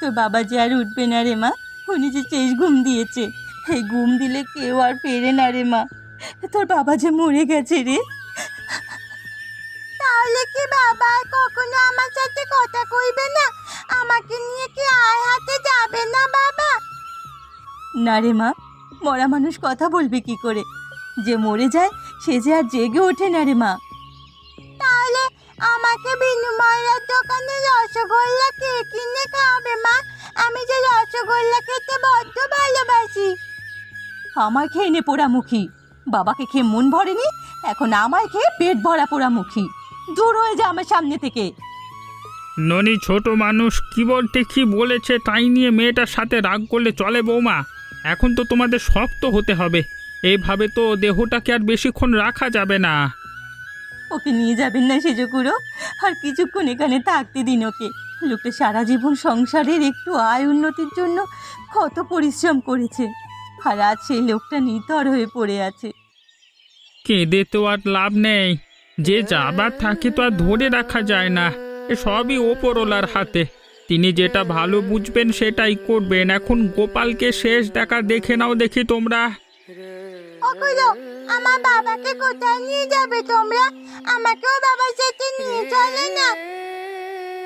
তোর বাবা যে আর উঠবে না রে মা? উনি যে শেষ ঘুম দিয়েছে। এই ঘুম দিলে কেউ আর ফেরে না রে মা। তোর বাবা যে মরে গেছে রে। তাহলে কি বাবা কখনো আমার সাথে কথা কইবে না? আমাকে নিয়ে কি আর হাতে যাবে না বাবা? না রে মা মরা মানুষ কথা বলবে কি করে? যে মরে যায় সে যে আর জেগে ওঠে না রে মা। তাহলে আমাকে বিনু ময়রার দোকানে রসগোল্লা কে কিনে খাওয়াবে মা? আমি যে রসগোল্লা খেতে বড্ড ভালোবাসি। আমার খেয়ে নে পোড়ামুখী। বাবাকে খেয়ে মন ভরেনি এখন আমায় খেয়ে পেট ভরা পোড়ামুখী। দূর হয়ে যা আমার সামনে থেকে। ননি ছোট মানুষ কি বলতে কি বলেছে তাই নিয়ে মেয়েটার সাথে রাগ করলে চলে বৌমা। এখন তো তোমাদের শক্ত হতে হবে। এইভাবে তো দেহটাকে আর বেশিক্ষণ রাখা যাবে না। ওকে নিয়ে যাবেন না সেজকুড়ো আর কিছুক্ষণ এখানে থাকতে দিন ওকে। লোকটা সারা জীবন সংসারের একটু আয় উন্নতির জন্য কত পরিশ্রম করেছে। আর আজ সেই লোকটা নিতর হয়ে পড়ে আছে। কেঁদে তো আর লাভ নেই। যে যাবার থাকে তো আর ধরে রাখা যায় না। এ সবই ওপরওয়ালার হাতে। তিনি যেটা ভালো বুঝবেন সেটাই করবেন। এখন গোপালকে শেষ দেখা দেখে নাও দেখি তোমরা। আমার বাবাকে কোথায় নিয়ে যাবে তোমরা? আমাকেও বাবার সাথে নিয়ে চলে না।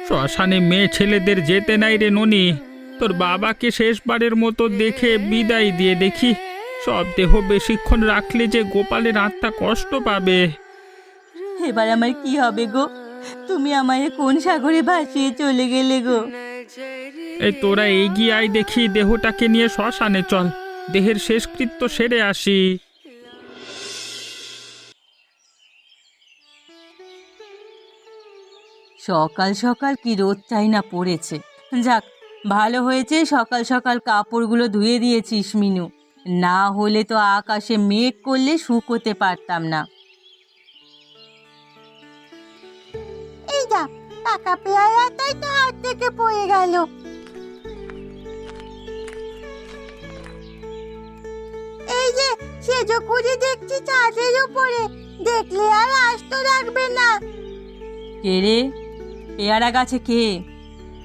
শ্মশানে মেয়ে ছেলেদের যেতে নাই রে ননি। তোর বাবাকে শেষবারের মতো দেখে বিদায় দিয়ে দেখি। সব দেহ বেশিক্ষণ রাখলে যে গোপালের আত্মা কষ্ট পাবে। এবার আমার কি হবে গো? তুমি আমায় কোন সাগরে ভাসিয়ে চলে গেলে গো? এই তোরা এগিয়ে আয় দেখি দেহটাকে নিয়ে শ্মশানে চল। দেহের শেষকৃত্য সেরে আসি। সকাল সকাল কি রোদ চাই না পড়েছে। যাক ভালো হয়েছে সকাল সকাল কাপড়গুলো ধুয়ে দিয়েছিস মিনু। না হলে তো আকাশে মেঘ করলে শুকোতে পারতাম না। এই যা টাকা পেয়ারাটাই তো হাত থেকে পড়ে গেল। এই যে সেজো খুঁজে দেখছি ছাদের উপরে। দেখলে আর আসতো রাখবে না। কে রে? পেয়ারা গাছে কে?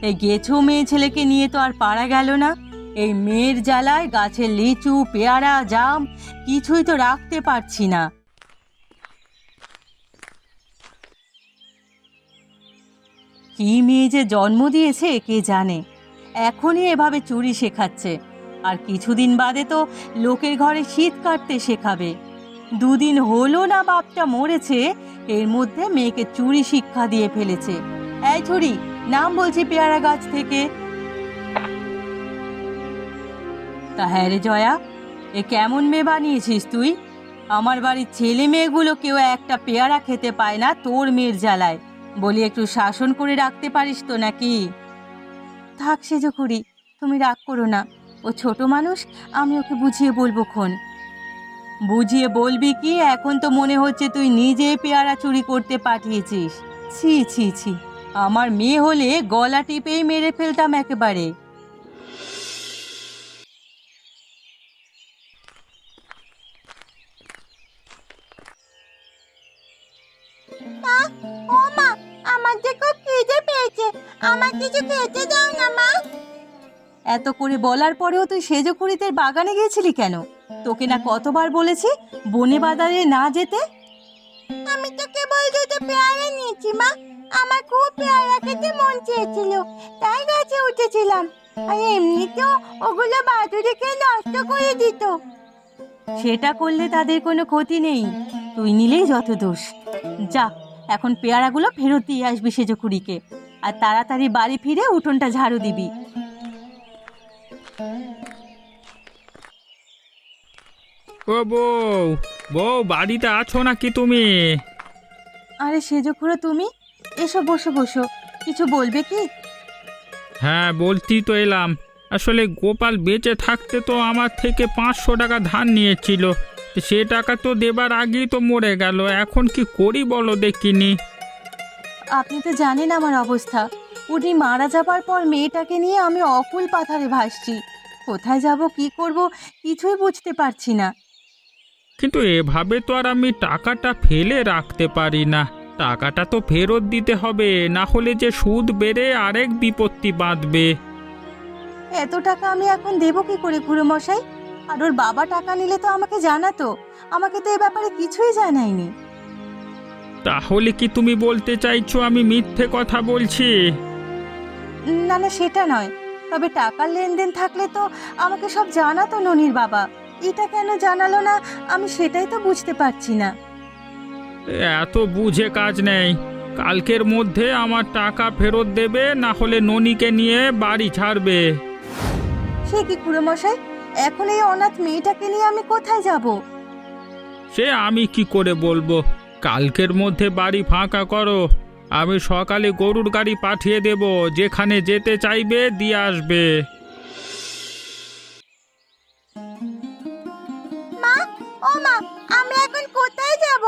এই গেছো মেয়ে ছেলেকে নিয়ে তো আর পারা গেল না। এই মেয়ের জ্বালায় গাছে লিচু, পেয়ারা, জাম, কিছুই তো রাখতে পারছি না। কি মেয়ে যে জন্ম দিয়েছে, কে জানে? এখনই এভাবে চুরি শেখাচ্ছে। আর কিছুদিন বাদে তো লোকের ঘরে শীত কাটতে শেখাবে। দুদিন হলো না বাপটা মরেছে, এর মধ্যে মেয়েকে চুরি শিক্ষা দিয়ে ফেলেছে। এই ছুরি নাম বলছি পেয়ারা গাছ থেকে। তা হ্যাঁ রে জয়া, এ কেমন মেয়ে বানিয়েছিস তুই? আমার বাড়ির ছেলে মেয়েগুলো কেউ একটা পেয়ারা খেতে পায় না তোর মেয়ের জ্বালায়। বলি, একটু শাসন করে রাখতে পারিস তো নাকি? থাক সেজো করি তুমি রাগ করো না। ও ছোট মানুষ, আমি ওকে বুঝিয়ে বলব খন। বুঝিয়ে বলবি কি, এখন তো মনে হচ্ছে তুই নিজে পেয়ারা চুরি করতে পাঠিয়েছিস। ছি ছি ছি। আমার মেয়ে হলে গলা টিপেই মেরে ফেলতাম একেবারে। আমার যে কিছু খেতে দাও না মা। এত করে বলার পরেও তুই সেজো খুঁড়িদের বাগানে গিয়েছিলি কেন? তোকে না কতবার বলেছি বনে বাজারে না যেতে? আমি তো কেবল দুটো পেয়ারা নিয়েছি মা। আমার খুব পেয়ারা খেতে মন চেয়েছিল। তাই গাছে উঠেছিলাম। আর এমনিতেও ওগুলো বাদুড়ে খেয়ে নষ্ট করে দিত। সেটা করলে তাদের কোনো ক্ষতি নেই। তুই নিলেই যত দোষ। যা এখন পেয়ারাগুলো ফেরত দিয়ে আসবি সেজো খুঁড়িকে। আর তাড়াতাড়ি বাড়ি ফিরে উঠোনটা ঝাড়ু দিবি। ও বউ বউ বাড়িতে আছো নাকি তুমি? আরে সেজো খুঁড়ো তুমি? এসো বসো বসো। কিছু বলবে কি? হ্যাঁ বলতেই তো এলাম। আসলে গোপাল বেঁচে থাকতে তো আমার থেকে পাঁচশো টাকা ধার নিয়েছিল। সে টাকা তো দেবার আগেই তো মরে গেল। এখন কি করি বলো দেখিনি। আপনি তো জানেন আমার অবস্থা। উনি মারা যাবার পর মেয়েটাকে নিয়ে আমি অকুল পাথারে ভাসছি। কোথায় যাব কি করব কিছুই বুঝতে পারছি না। কিন্তু এভাবে তো আর আমি টাকাটা ফেলে রাখতে পারি না। টাকাটা তো ফেরত দিতে হবে না হলে যে সুদ বেড়ে আরেক বিপত্তি বাঁধবে। এত টাকা আমি এখন দেবো কি করে খুড়ো মশাই আর ওর বাবা টাকা নিলে তো আমাকে জানাতো। আমাকে তো এ ব্যাপারে কিছুই জানায়নি। তাহলে কি তুমি বলতে চাইছো আমি মিথ্যে কথা বলছি? না না সেটা নয়। তবে টাকার লেনদেন থাকলে তো আমাকে সব জানাতো ননির বাবা। এটা কেন জানালো না আমি সেটাই তো বুঝতে পারছি না। এত বুঝে কাজ নেই। কালকের মধ্যে আমার টাকা ফেরত দেবে না হলে ননিকে নিয়ে বাড়ি ছাড়বে। সে কি মশাই এখন এই অনাথ মেয়েটাকে নিয়ে আমি কোথায় যাব? সে আমি কি করে বলব? কালকের মধ্যে বাড়ি ফাঁকা করো। আমি সকালে গরুর গাড়ি পাঠিয়ে দেব যেখানে যেতে চাইবে দিয়ে আসবে। মা ও মা আমরা এখন কোথায় যাব?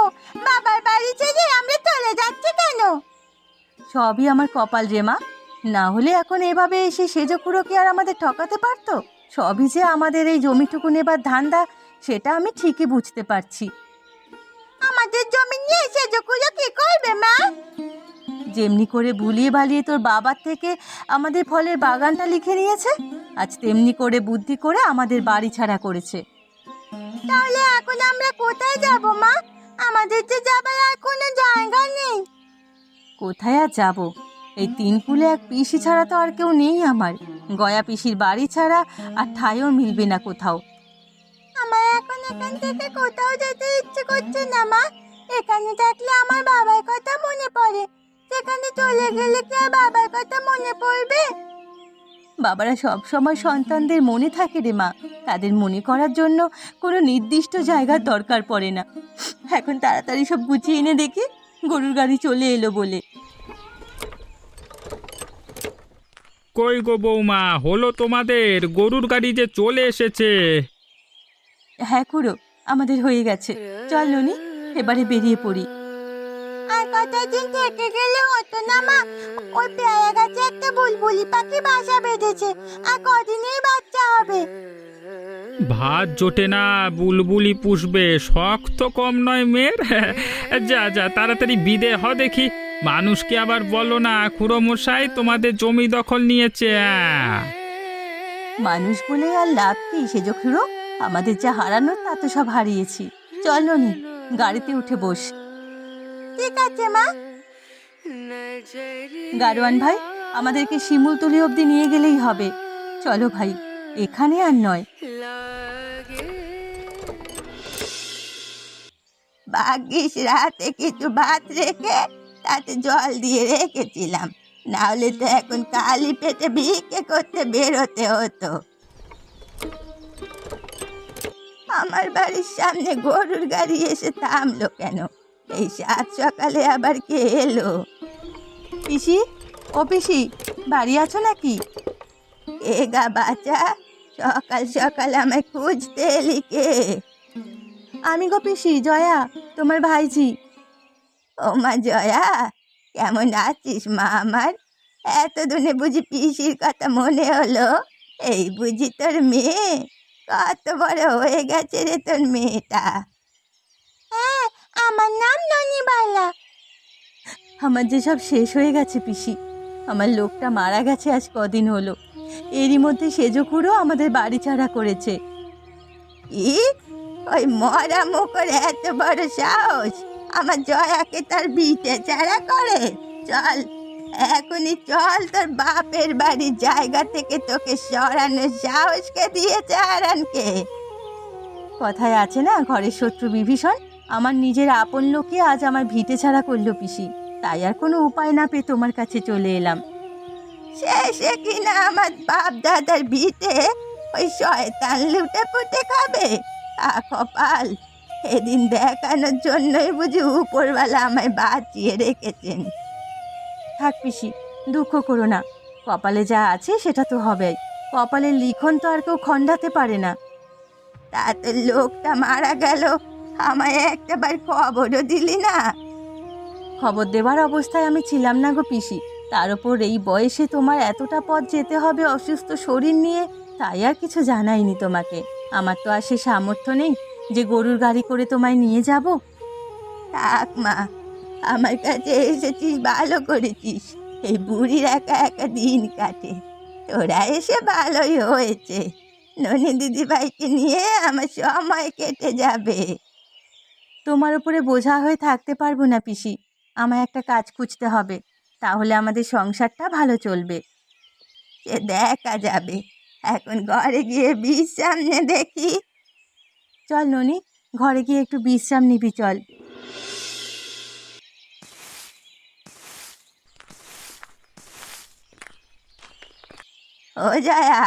বাবার বাড়ি ছেড়ে আমরা চলে যাচ্ছি কেন? সবই আমার কপাল রে মা। না হলে এখন এভাবে এসে সেজো খুঁড়ো কি আর আমাদের ঠকাতে পারতো? সবই যে আমাদের এই জমিটুকু নেবার ধান্দা, সেটা আমি ঠিকই বুঝতে পারছি। আমাদের জমি নিয়ে সেজো খুঁড়ো কি করবে, মা? যেমনি করে ভুলিয়ে ভালিয়ে তোর বাবার থেকে আমাদের ফলের বাগানটা লিখে নিয়েছে, আজ তেমনি করে বুদ্ধি করে আমাদের বাড়ি ছাড়া করেছে। তাহলে এখন আমরা কোথায় যাব, মা? আমাদের যে যাবার আর কোনো জায়গা নেই। কোথায় আর যাব? এই তিন কুলে এক পিসি ছাড়া তো আর কেউ নেই আমার। গয়া পিসির বাড়ি ছাড়া আর ঠাইও মিলবে না কোথাও। আমার এখন এখান থেকে কোথাও যেতে ইচ্ছে করছে না মা। এখানে থাকলে আমার বাবার কথা মনে পড়ে। সেখানে চলে গেলে কি আর বাবার কথা মনে পড়বে? বাবারা সব সময় সন্তানদের মনে থাকে রে মা। তাদের মনে করার জন্য কোনো নির্দিষ্ট জায়গার দরকার পড়ে না। এখন তাড়াতাড়ি সব গুছিয়ে এনে দেখি গরুর গাড়ি চলে এলো বলে। কই গো বৌমা হলো তোমাদের গরুর গাড়ি যে চলে এসেছে। হ্যাঁ খুড়ো আমাদের হয়ে গেছে। চল ননি এবারে বেরিয়ে পড়ি। আর কতদিন থেকে গেলে হতো না মা? ওই পেয়ারা গাছে একটা বুলবুলি পাখি বাসা বেঁধেছে আর কদিনেই বাচ্চা হবে। ভাত জোটে না বুলবুলি পুষবে শখ তো কম নয় মেয়ের। যা যা তাড়াতাড়ি বিদে হ দেখি। মানুষকে আবার বলো না খুড়ো মশাই তোমাদের জমি দখল নিয়েছে হ্যাঁ। মানুষ বলে আর লাভ কি সেজো খুড়ো? আমাদের যা হারানোর তা তো সব হারিয়েছি। চল ননি গাড়িতে উঠে বস। ঠিক আছে মা। গারোয়ান ভাই আমাদেরকে শিমুলতলি অবধি নিয়ে গেলেই হবে। চলো ভাই এখানে আর নয়। ভাগ্যিস রাতে কিছু ভাত রেখে তাতে জল দিয়ে রেখেছিলাম। না হলে তো এখন কালি পেটে ভিক্ষে করতে বেরোতে হতো। আমার বাড়ির সামনে গরুর গাড়ি এসে থামলো কেন? এই সাত সকালে আবার কে এলো? পিসি, ও পিসি, বাড়ি আছো নাকি? এ গা বাচ্চা, সকাল সকাল আমায় খুঁজতে এলি কে? আমি গো পিসি, জয়া, তোমার ভাইজি ও মা জয়া, কেমন আছিস মা আমার? এত দিনে বুঝি পিসির কথা মনে হলো। এই বুঝি তোর মেয়ে, কত বড় হয়ে গেছে রে তোর মেয়েটা। হ্যাঁ আমার নাম ননিবালা। আমার যে সব শেষ হয়ে গেছে, পিসি। আমার লোকটা মারা গেছে আজ কদিন হলো। এরই মধ্যে সেজো খুঁড়ো আমাদের বাড়ি ছাড়া করেছে। ই ওই মরা মুখর এত বড় সাহস। আমার জয়াকে তার বিটে ছাড়া করে। চল, এখনই চল তোর বাপের বাড়ির জায়গা থেকে তোকে সরানোর সাহসকে দিয়েছে আরানকে কথায় আছে না, ঘরের শত্রু বিভীষণ? আমার নিজের আপন লোকে আজ আমার ভিটে ছাড়া করল পিসি। তাই আর কোনো উপায় না পেয়ে তোমার কাছে চলে এলাম। শেষে কিনা আমার বাপ দাদার ভিটে? ওই শয়তান লুটে পুটে খাবে? আ কপাল। এদিন দেখানোর জন্যই বুঝি উপরওয়ালা আমায় বাঁচিয়ে রেখেছেন। থাক পিসি, দুঃখ করো না। কপালে যা আছে সেটা তো হবেই। কপালের লিখন তো আর কেউ খণ্ডাতে পারে না। তাতে লোকটা মারা গেল। আমায় একটাবার খবরও দিলি না। খবর দেওয়ার অবস্থায় আমি ছিলাম না গো পিসি। তার উপর এই বয়সে তোমার এতটা পথ যেতে হবে অসুস্থ শরীর নিয়ে তাই আর কিছু জানাইনি তোমাকে। আমার তো আর সে সামর্থ্য নেই যে গরুর গাড়ি করে তোমায় নিয়ে যাব। থাক মা আমার কাছে এসেছিস ভালো করেছিস। এই বুড়ির একা একা দিন কাটে। তোরা এসে ভালোই হয়েছে। ননি দিদিভাইকে নিয়ে আমার সময় কেটে যাবে। তোমার উপরে বোঝা হয়ে থাকতে পারব না পিসি। আমায় একটা কাজ খুঁজতে হবে, তাহলে আমাদের সংসারটা ভালো চলবে। সে দেখা যাবে। এখন ঘরে গিয়ে বিশ্রাম নে দেখি। চল ননি, ঘরে গিয়ে একটু বিশ্রাম নিবি, চল। ও জয়া,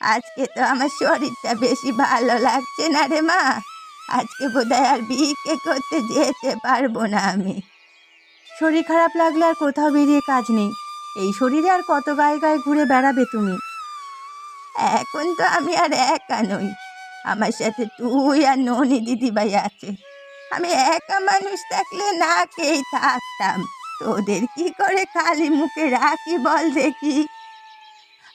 আজকে তো আমার শরীরটা বেশি ভালো লাগছে না রে মা। আজকে বোধহয় আর বিকে করতে যেতে পারব না আমি। শরীর খারাপ লাগলে আর কোথাও বেরিয়ে কাজ নেই। এই শরীরে আর কত গায়ে গায়ে ঘুরে বেড়াবে তুমি? এখন তো আমি আর একা নই। আমার সাথে তুই আর ননি দিদিভাই আছে। আমি একা মানুষ থাকলে না খেয়েই থাকতাম। তোদের কি করে খালি মুখে রাখি বল দেখি?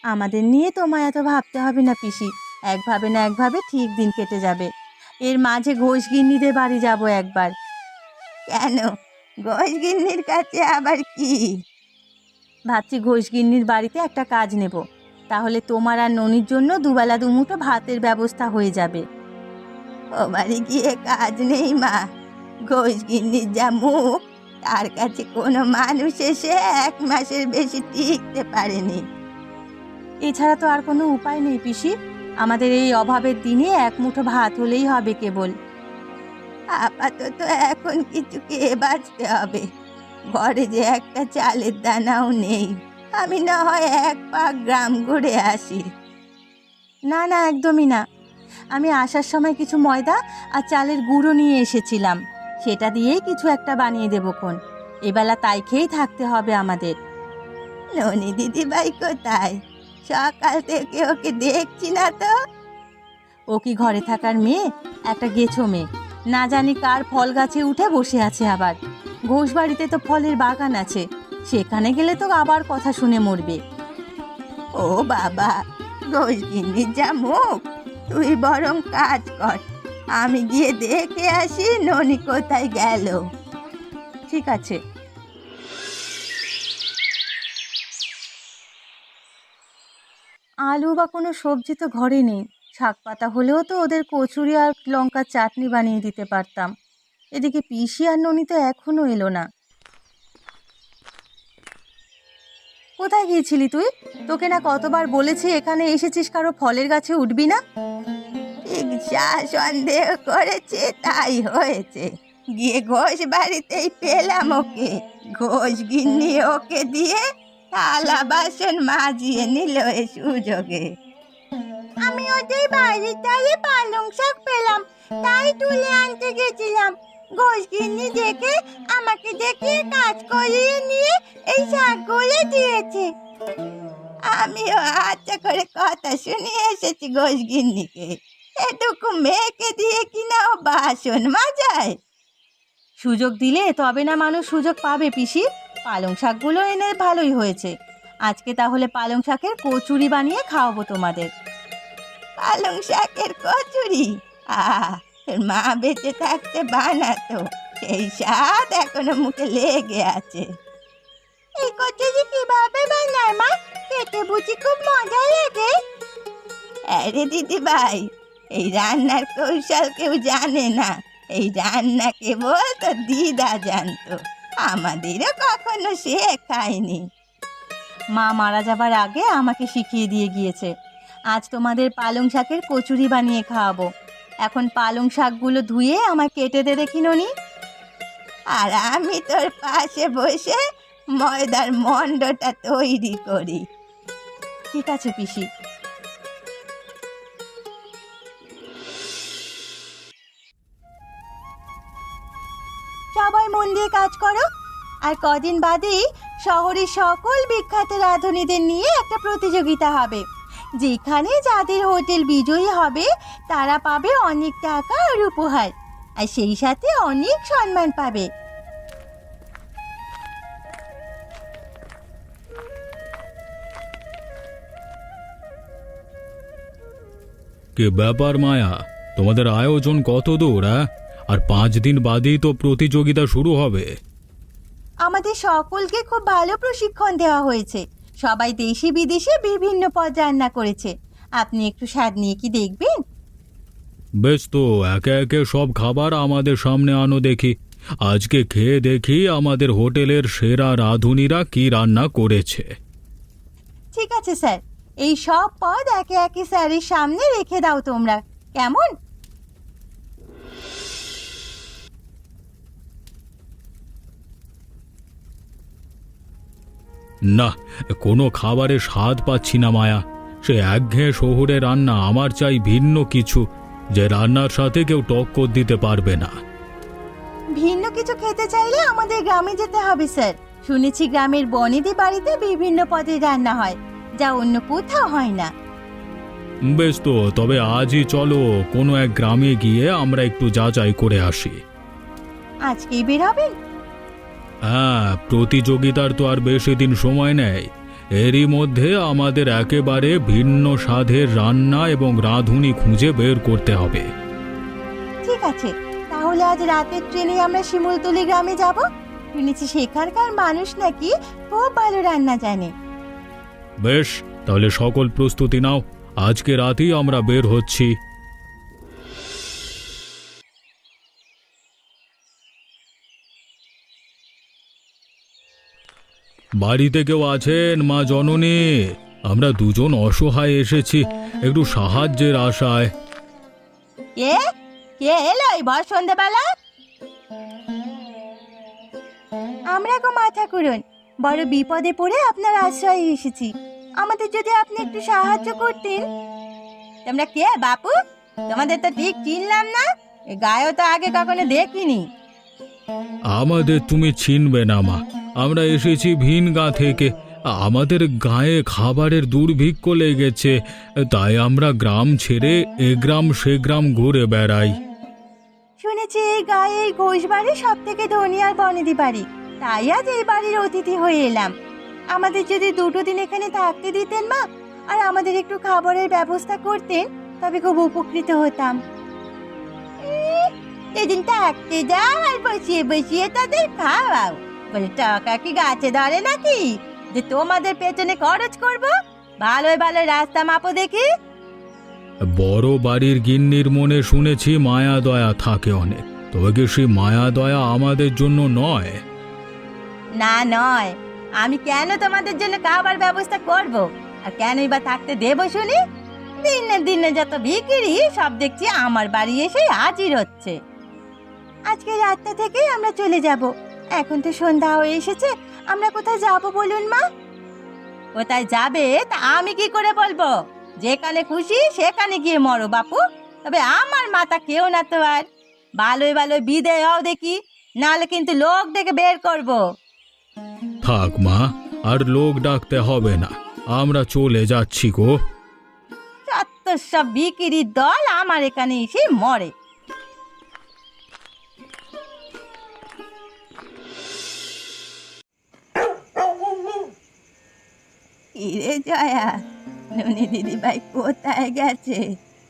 আমাদের নিয়ে তোমায় এত ভাবতে হবে না পিসি। একভাবে না একভাবে ঠিক দিন কেটে যাবে। এর মাঝে ঘোষ গিন্নিদের বাড়ি যাব একবার। কেন? ঘোষ গিন্নির কাছে আবার কি? ভাবছি ঘোষ গিন্নির বাড়িতে একটা কাজ নেব। তাহলে তোমার আর ননির জন্য দুবেলা দুমুঠো ভাতের ব্যবস্থা হয়ে যাবে। ও বাড়ি গিয়ে কাজ নেই, মা। ঘোষ গিন্নির যা মুখ, তার কাছে কোনো মানুষ এসে এক মাসের বেশি টিকতে পারেনি। এছাড়া তো আর কোনো উপায় নেই পিসি। আমাদের এই অভাবের দিনে এক মুঠো ভাত হলেই হবে কেবল। আপাতত এখন কিছু খেয়ে বাঁচতে হবে। ঘরে যে একটা চালের দানাও নেই। আমি না হয় এক পাক গ্রাম ঘুরে আসি। না না, একদমই না। আমি আসার সময় কিছু ময়দা আর চালের গুঁড়ো নিয়ে এসেছিলাম। সেটা দিয়েই কিছু একটা বানিয়ে দেবো কোন এবেলা তাই খেয়েই থাকতে হবে আমাদের। ননি দিদিভাই কোথায়? সকাল থেকে ওকে দেখছি না তো। ও কি ঘরে থাকার মেয়ে? একটা গেছো মেয়ে। না জানি কার ফল গাছে উঠে বসে আছে আবার। ঘোষ বাড়িতে তো ফলের বাগান আছে। সেখানে গেলে তো আবার কথা শুনে মরবে। ও বাবা ঘোষ গিন্নির যা মুখ। তুই বরং কাজ কর। আমি গিয়ে দেখে আসি ননি কোথায় গেল। ঠিক আছে। আলু বা কোনো সবজি তো ঘরে নেই শাক পাতা হলেও তো ওদের কচুরি আর লঙ্কার চাটনি বানিয়ে দিতে পারতাম। এদিকে পিসি আর ননি তো এখনও এলো না। কোথায় গিয়েছিলি তুই? তোকে না কতবার বলেছি এখানে এসেছিস কারও ফলের গাছে উঠবি না? ঠিক যা সন্দেহ করেছে, তাই হয়েছে। গিয়ে ঘোষ বাড়িতেই পেলাম ওকে। ঘোষ গিন্নি ওকে দিয়ে থালা বাসন মাজিয়ে নিল এ সুযোগে। আমি ওদের বাড়িটাই পালং শাক পেলাম, তাই তুলে আনতে গেছিলাম। ঘোষগিন্নি দেখে, আমাকে দেখিয়ে কাজ করিয়ে নিয়ে এই শাকগুলো দিয়েছে। আমিও আচ্ছা করে কথা শুনিয়ে এসেছি ঘোষগিন্নিকে। এটুকু মেয়েকে দিয়ে কিনা ও বাসন মাজায়? সুযোগ দিলে তবে না মানুষ সুযোগ পাবে পিসি। পালং শাকগুলো এনে ভালোই হয়েছে। আজকে তাহলে পালং শাকের কচুরি বানিয়ে খাওয়াবো তোমাদের। পালং শাকের কচুরি? মা বেঁচে থাকতে বানাতো। সেই স্বাদ এখনও মুখে লেগে আছে। এই কচুরি কীভাবে বানায় মা? খেতে বুঝি খুব মজা লাগে। আরে দিদি ভাই এই রান্নার কৌশল কেউ জানে না। এই রান্না কেবল তো দিদা জানতো। আমাদেরও কখনো শেখায়নি মা মারা যাবার আগে আমাকে শিখিয়ে দিয়ে গিয়েছে, আজ তোমাদের পালং শাকের কচুরি বানিয়ে খাওয়াবো। এখন পালং শাকগুলো ধুয়ে আমায় কেটে দে দেখি ননি। আর আমি তোর পাশে বসে ময়দার মণ্ডটা তৈরি করি। ঠিক আছে পিসি। মন দিয়ে কাজ করো। আর কদিন বাদেই শহরের সকল বিখ্যাত রাঁধুনিদের নিয়ে একটা প্রতিযোগিতা হবে। যেখানে যাদের হোটেল বিজয়ী হবে, তারা পাবে অনেক টাকা আর উপহার। আর সেই সাথে অনেক সম্মান পাবে। কে ব্যাপার মায়া? তোমাদের আয়োজন কত দূর হ্যাঁ? আর পাঁচ দিন বাদেই তো প্রতিযোগিতা শুরু হবে। আমাদের সকলকে খুব ভালো প্রশিক্ষণ দেওয়া হয়েছে। সবাই দেশি বিদেশে বিভিন্ন পদ রান্না করেছে। আপনি একটু স্বাদ নিয়ে কি দেখবেন? বেশ তো একে একে সব খাবার আমাদের সামনে আনো দেখি। আজকে খেয়ে দেখি আমাদের হোটেলের সেরা রাঁধুনিরা কি রান্না করেছে। ঠিক আছে স্যার। এই সব পদ একে একে স্যারের সামনে রেখে দাও তোমরা। কেমন? না কোনো খাবারের স্বাদ পাচ্ছি না মায়া। সে একঘেয়ে শহুরে রান্না আমার চাই ভিন্ন কিছু যে রান্নার সাথে কেউ টক্কর দিতে পারবে না। ভিন্ন কিছু খেতে চাইলে আমাদের গ্রামে যেতে হবে স্যার। শুনেছি গ্রামের বনেদি বাড়িতে বিভিন্ন পদের রান্না হয় যা অন্য কোথাও হয় না। বেশ তো তবে আজই চলো কোনো এক গ্রামে গিয়ে আমরা একটু যাচাই করে আসি। আজকেই বের হবেন? হ্যাঁ প্রতিযোগিতার তো আর বেশি দিন সময় নেই। এরই মধ্যে আমাদের একেবারে ভিন্ন স্বাদের রান্না এবং রাঁধুনি খুঁজে বের করতে হবে। ঠিক আছে তাহলে আজ রাতের ট্রেনে আমরা শিমুলতলি গ্রামে যাব। শুনেছি সেখানকার মানুষ নাকি খুব ভালো রান্না জানে। বেশ তাহলে সকল প্রস্তুতি নাও। আজকে রাতেই আমরা বের হচ্ছি। বাড়িতে কেউ আছেন মা জননী? আমরা দুজন অসহায় এসেছি একটু সাহায্যের আশায়। কে কে এলো এই সন্ধ্যাবেলা আমরা গো মাথা করুন বড় বিপদে পড়ে আপনার আশ্রয়ে এসেছি। আমাদের যদি আপনি একটু সাহায্য করতেন। তোমরা কে বাপু? তোমাদের তো ঠিক চিনলাম না এ গায়েও তো আগে কখনো দেখিনি। আমাদের তুমি চিনবে না মা। আমরা এসেছি ভিন গা থেকে। আমাদের গায়ে খাবারের দুর্ভিক্ষ লেগেছে, তাই আমরা গ্রাম ছেড়ে এ গ্রাম সে গ্রাম ঘুরে বেড়াই। শুনেছি এই গায়ে এই ঘোষ সব থেকে ধনী আর বনেদি বাড়ি। তাই আজ এই বাড়ির অতিথি হয়ে এলাম। আমাদের যদি দুটো দিন এখানে থাকতে দিতেন মা, আর আমাদের একটু খাবারের ব্যবস্থা করতেন, তবে খুব উপকৃত হতাম। সেদিন থাকতে যাও আর বসিয়ে বসিয়ে তাদের খাওয়াও। বলে টাকা কি গাছে ধরে নাকি? যে তোমাদের পেছনে খরচ করব? ভালোই ভালো রাস্তা মাপো দেখি। বড় বাড়ির গিন্নির মনে শুনেছি মায়া দয়া থাকে অনেক। তবে কি সেই মায়া দয়া আমাদের জন্য নয়? না নয়। আমি কেন তোমাদের জন্য খাবার ব্যবস্থা করব? আর কেনই বা থাকতে দেব শুনি? দিনে দিনে যত বিক্রি সব দেখছি আমার বাড়ি এসে হাজির হচ্ছে। আজকে রাতটা থেকেই আমরা চলে যাব। এখন তো সন্ধ্যা হয়ে এসেছে আমরা কোথায় যাব বলুন মা? কোথায় যাবে তা আমি কি করে বলব? যেখানে খুশি সেখানে গিয়ে মরো বাপু তবে আমার মাথা কেউ না তো আর। ভালোই ভালোই বিদে হও দেখি নাহলে কিন্তু লোক ডেকে বের করব। থাক মা আর লোক ডাকতে হবে না আমরা চলে যাচ্ছি গো। যত সব বিক্রির দল আমার এখানে এসে মরে। কিরে জয়া ননি দিদি ভাই কোথায় গেছে?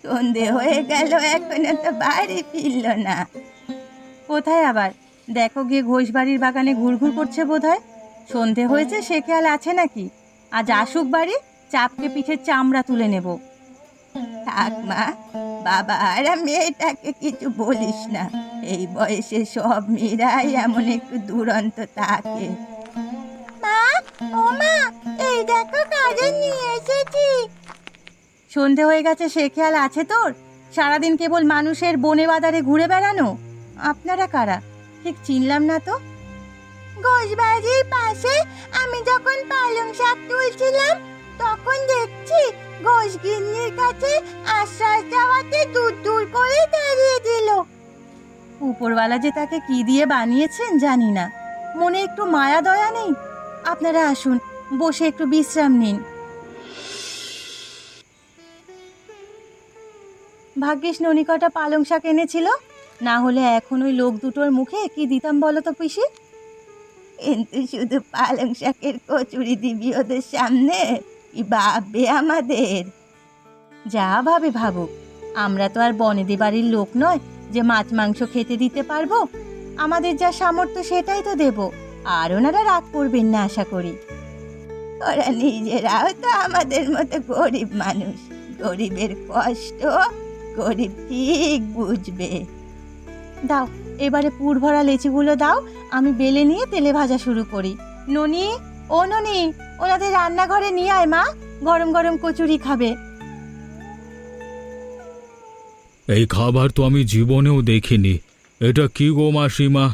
সন্ধে হয়ে গেল, এখনও তো বাড়ি ফিরল না। কোথায় আবার? দেখো গিয়ে ঘোষ বাড়ির বাগানে ঘুরঘুর করছে বোধহয়। সন্ধে হয়েছে, সে খেয়াল আছে নাকি? আজ আসুক বাড়ি, চাপকে পিঠের চামড়া তুলে নেব। থাক মা, বাবা আর মেয়েটাকে কিছু বলিস না। এই বয়সে সব মেয়েরাই এমন একটু দুরন্ত থাকে। মা ও মা এই দেখো কাজে নিয়ে এসেছি। সন্ধে হয়ে গেছে সে খেয়াল আছে তোর? সারাদিন কেবল মানুষের বনে বাজারে ঘুরে বেড়ানো? আপনারা কারা? ঠিক চিনলাম না তো? ঘোষবাড়ির পাশে আমি যখন পালং শাক তুলছিলাম তখন দেখছি ঘোষগিন্নির কাছে আশ্বাস দেওয়াতে দূর দূর করে দাঁড়িয়ে দিল। উপরওয়ালা যে তাকে কি দিয়ে বানিয়েছেন জানি না। মনে একটু মায়া দয়া নেই? আপনারা আসুন, বসে একটু বিশ্রাম নিন। ভাগ্যিস ননিকটা পালং শাক এনেছিল। না হলে এখন ওই লোক দুটোর মুখে কি দিতাম বলো তো পিসি? কিন্তু শুধু পালং শাকের কচুরি দিবি ওদের সামনে কি ভাববে আমাদের। যা ভাবে ভাবুক, আমরা তো আর বনেদি বাড়ির লোক নয় যে মাছ মাংস খেতে দিতে পারব। আমাদের যা সামর্থ্য সেটাই তো দেব। আর ওনারা রাগ করবেন না, আশা করি। ওরা নিজেরাও তো আমাদের মতো গরিব মানুষ। গরিবের কষ্ট গরিব ঠিক বুঝবে। দাও, এবারে পুর ভরা লেচিগুলো দাও, আমি বেলে নিয়ে তেলে ভাজা শুরু করি। ননি, ও ননি, ওনাদের রান্নাঘরে নিয়ে আয় মা, গরম গরম কচুরি খাবে। এই খাবার তো আমি জীবনেও দেখিনি। এটা কি গো মাসিমা?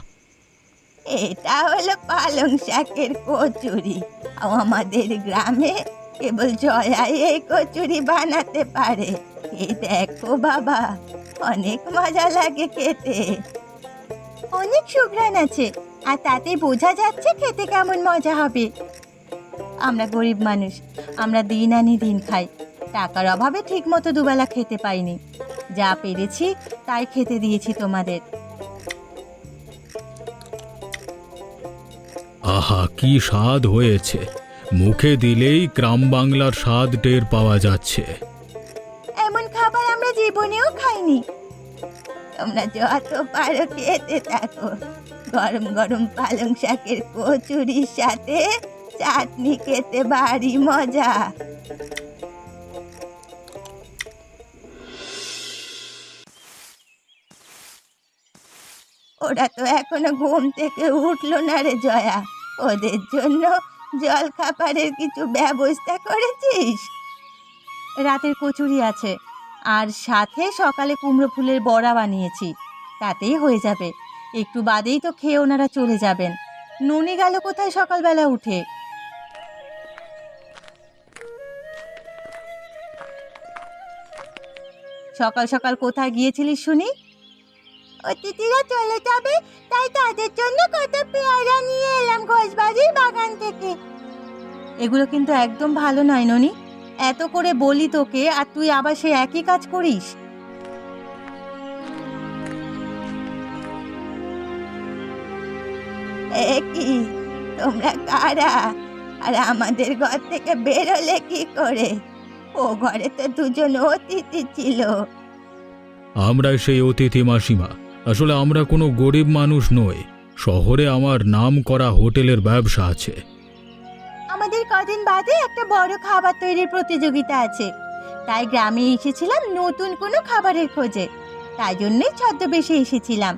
এটা হলো পালং শাকের কচুরি। আমাদের গ্রামে কেবল জয়াই এই কচুরি বানাতে পারে। এই দেখো বাবা, অনেক মজা লাগে খেতে। অনেক সুঘ্রাণ আছে, আর তাতে বোঝা যাচ্ছে খেতে কেমন মজা হবে। আমরা গরিব মানুষ, আমরা দিন আনি দিন খাই। টাকার অভাবে ঠিক মতো দুবেলা খেতে পাইনি। যা পেরেছি, তাই খেতে দিয়েছি তোমাদের। আহা, কি স্বাদ হয়েছে। মুখে দিলেই গ্রাম বাংলার স্বাদ টের পাওয়া যাচ্ছে। এমন খাবার আমরা জীবনেও খাইনি। তোমরা যত পারো খেতে থাকো। গরম গরম পালং শাকের কচুরির সাথে চাটনি খেতে ভারী মজা। ওরা তো এখনও ঘুম থেকে উঠল না রে জয়া। ওদের জন্য জল খাবারের কিছু ব্যবস্থা করেছিস? রাতের কচুরি আছে, আর সাথে সকালে কুমড়ো ফুলের বড়া বানিয়েছি, তাতেই হয়ে যাবে। একটু বাদেই তো খেয়ে ওনারা চলে যাবেন। নুনি গেল কোথায় সকালবেলা উঠে? সকাল সকাল কোথায় গিয়েছিলিস, শুনি? অতিথিরা চলে যাবে তাই তাদের জন্য কত পেয়ারা নিয়ে এলাম ঘোষবাড়ির বাগান থেকে। এগুলো কিন্তু একদম ভালো নয় ননি। এত করে বলি তোকে আর তুই আবার সে একই কাজ করিস? কি? তোমরা কারা? আর আমাদের ঘর থেকে বেরোলে কি করে? ও ঘরে তো দুজন অতিথি ছিল। আমরা সেই অতিথি মাসিমা। আসলে আমরা কোনো গরিব মানুষ নই। শহরে আমার নাম করা হোটেলের ব্যবসা আছে। আমাদের কদিন বাদে একটা বড় খাবার তৈরির প্রতিযোগিতা আছে। তাই গ্রামে এসেছিলাম নতুন কোনো খাবারের খোঁজে। তাই জন্যই ছদ্মবেশে এসেছিলাম।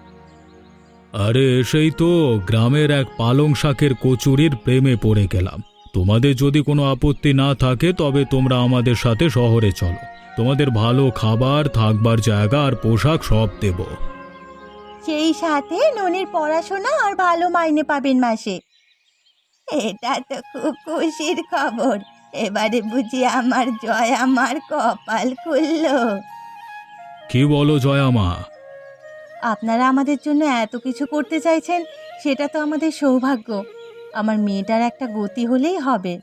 আরে সেই তো গ্রামের এক পালং শাকের কচুরির প্রেমে পড়ে গেলাম। তোমাদের যদি কোনো আপত্তি না থাকে তবে তোমরা আমাদের সাথে শহরে চলো। তোমাদের ভালো খাবার থাকবার জায়গা আর পোশাক সব দেব। সেই সাথে ননির পড়াশোনা আর ভালো মাইনে পাবেন মাসে। এটা তো খুব খুশির খবর। এবারে বুঝি আমার জয় আমার কপাল খুললো। কি বলো জয়া মা? আপনারা আমাদের জন্য এত কিছু করতে চাইছেন সেটা তো আমাদের সৌভাগ্য। আমার মেয়েটার একটা গতি হলেই হবে।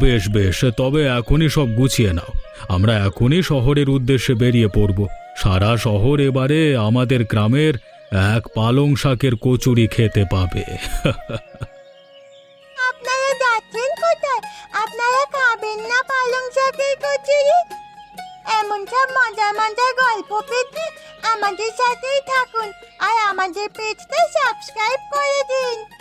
বেশ বেশ তবে এখনই সব গুছিয়ে নাও। আমরা এখনই শহরের উদ্দেশ্যে বেরিয়ে পড়ব। সারা শহর এবারে আমাদের গ্রামের এক পালং শাকের কচুরি খেতে পাবে। আপনারা যাচ্ছেন কোথায়? আপনারা খাবেন না পালং শাকের কচুরি? এমন সব মজার মজার গল্প পেতে আমাদের সাথেই থাকুন আর আমাদের পেজটা সাবস্ক্রাইব করে দিন।